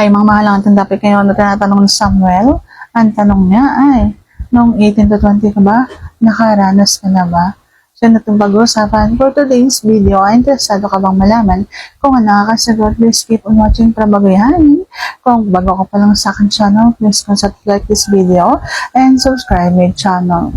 Ay, mga mahalang ang topic ngayon na tinatanong ni Samuel. Ang tanong niya ay, noong 18 to 20 ka ba? Nakaranas ka na ba? So, na itong pag-uusapan for today's video. Ay, interesado ka bang malaman kung ano nakakasagot? Please keep on watching para bagayanin. Kung bago ka pa lang sa akin channel, please consider like this video and subscribe my channel.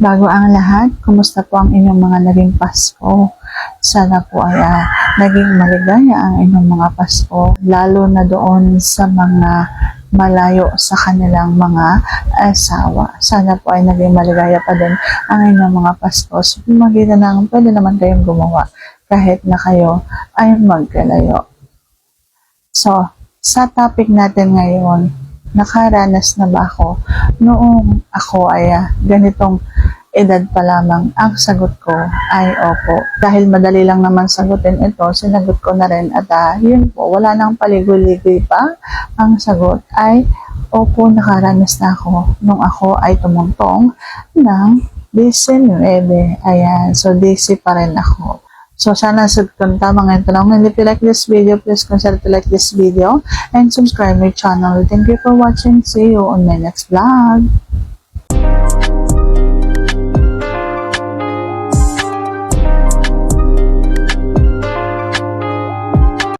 Bago ang lahat, kumusta po ang inyong mga naging Pasko? Sana po ay ah, naging maligaya ang inyong mga Pasko, lalo na doon sa mga malayo sa kanilang mga asawa. Sana po ay naging maligaya pa din ang inyong mga Pasko. So, makita na pwede naman kayong gumawa kahit na kayo ay magkalayo. So, sa topic natin ngayon, nakaranas na ba ako noong ako ay ah, ganitong edad pa lamang, ang sagot ko ay opo. Dahil madali lang naman sagutin ito, sinagot ko na rin at ah, yun po, wala nang paligoy-ligoy pa. Ang sagot ay opo, nakaranas na ako nung ako ay tumungtong ng 19. Ayan, so DC pa rin ako. So, sana ko na tama ngayon tanong. And if you like this video, please consider to like this video and subscribe my channel. Thank you for watching. See you on my next vlog.